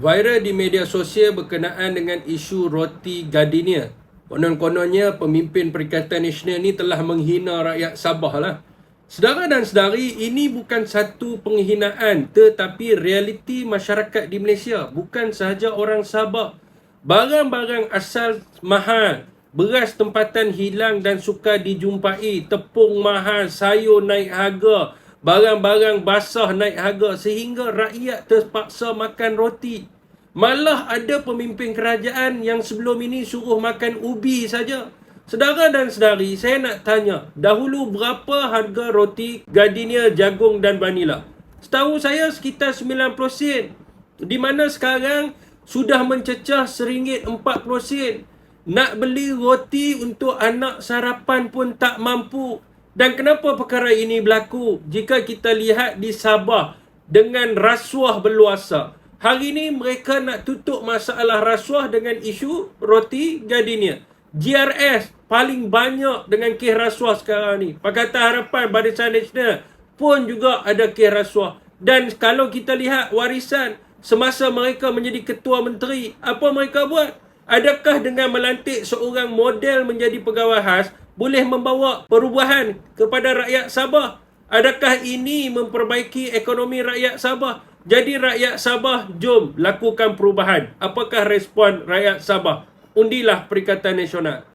Viral di media sosial berkenaan dengan isu roti gardenia. Konon-kononnya pemimpin Perikatan Nasional ni telah menghina rakyat Sabah lah. Sedara dan sedari, ini bukan satu penghinaan tetapi realiti masyarakat di Malaysia. Bukan sahaja orang Sabah. Barang-barang asal mahal. Beras tempatan hilang dan sukar dijumpai. Tepung mahal, sayur naik harga. Barang-barang basah naik harga sehingga rakyat terpaksa makan roti. Malah ada pemimpin kerajaan yang sebelum ini suruh makan ubi saja. Sedara dan sedari, saya nak tanya, dahulu berapa harga roti gardenia, jagung dan vanila? Setahu saya sekitar 90 sen. Di mana sekarang sudah mencecah RM1.40 sen. Nak beli roti untuk anak sarapan pun tak mampu. Dan kenapa perkara ini berlaku? Jika kita lihat di Sabah dengan rasuah berluasa. Hari ini mereka nak tutup masalah rasuah dengan isu roti gardenia. GRS paling banyak dengan kes rasuah sekarang ni. Pakatan Harapan Barisan Nasional pun juga ada kes rasuah. Dan kalau kita lihat warisan semasa mereka menjadi ketua menteri, apa mereka buat? Adakah dengan melantik seorang model menjadi pegawai khas boleh membawa perubahan kepada rakyat Sabah? Adakah ini memperbaiki ekonomi rakyat Sabah? Jadi rakyat Sabah, jom lakukan perubahan. Apakah respon rakyat Sabah? Undilah Perikatan Nasional.